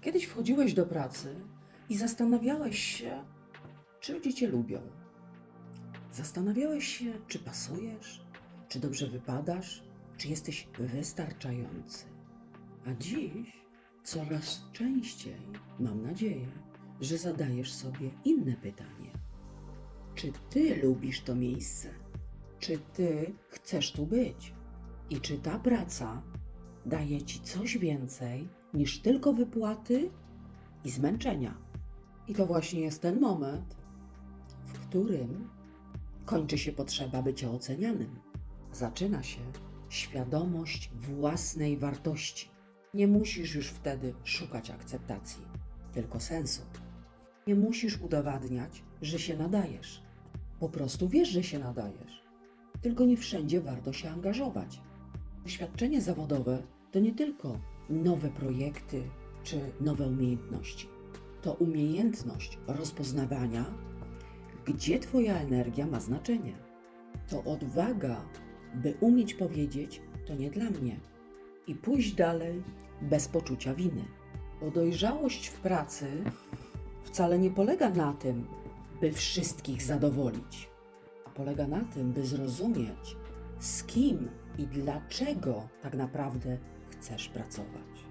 Kiedyś wchodziłeś do pracy i zastanawiałeś się, czy ludzie cię lubią. Zastanawiałeś się, czy pasujesz, czy dobrze wypadasz, czy jesteś wystarczający. A dziś coraz częściej mam nadzieję, że zadajesz sobie inne pytanie. Czy ty lubisz to miejsce? Czy ty chcesz tu być? I czy ta praca daje ci coś więcej niż tylko wypłaty i zmęczenia? I to właśnie jest ten moment, w którym kończy się potrzeba bycia ocenianym. Zaczyna się świadomość własnej wartości. Nie musisz już wtedy szukać akceptacji, tylko sensu. Nie musisz udowadniać, że się nadajesz. Po prostu wiesz, że się nadajesz. Tylko nie wszędzie warto się angażować. Doświadczenie zawodowe to nie tylko nowe projekty czy nowe umiejętności. To umiejętność rozpoznawania, gdzie Twoja energia ma znaczenie. To odwaga, by umieć powiedzieć: To nie dla mnie i pójść dalej bez poczucia winy. Bo dojrzałość w pracy wcale nie polega na tym, by wszystkich zadowolić, a polega na tym, by zrozumieć, z kim i dlaczego tak naprawdę chcesz pracować.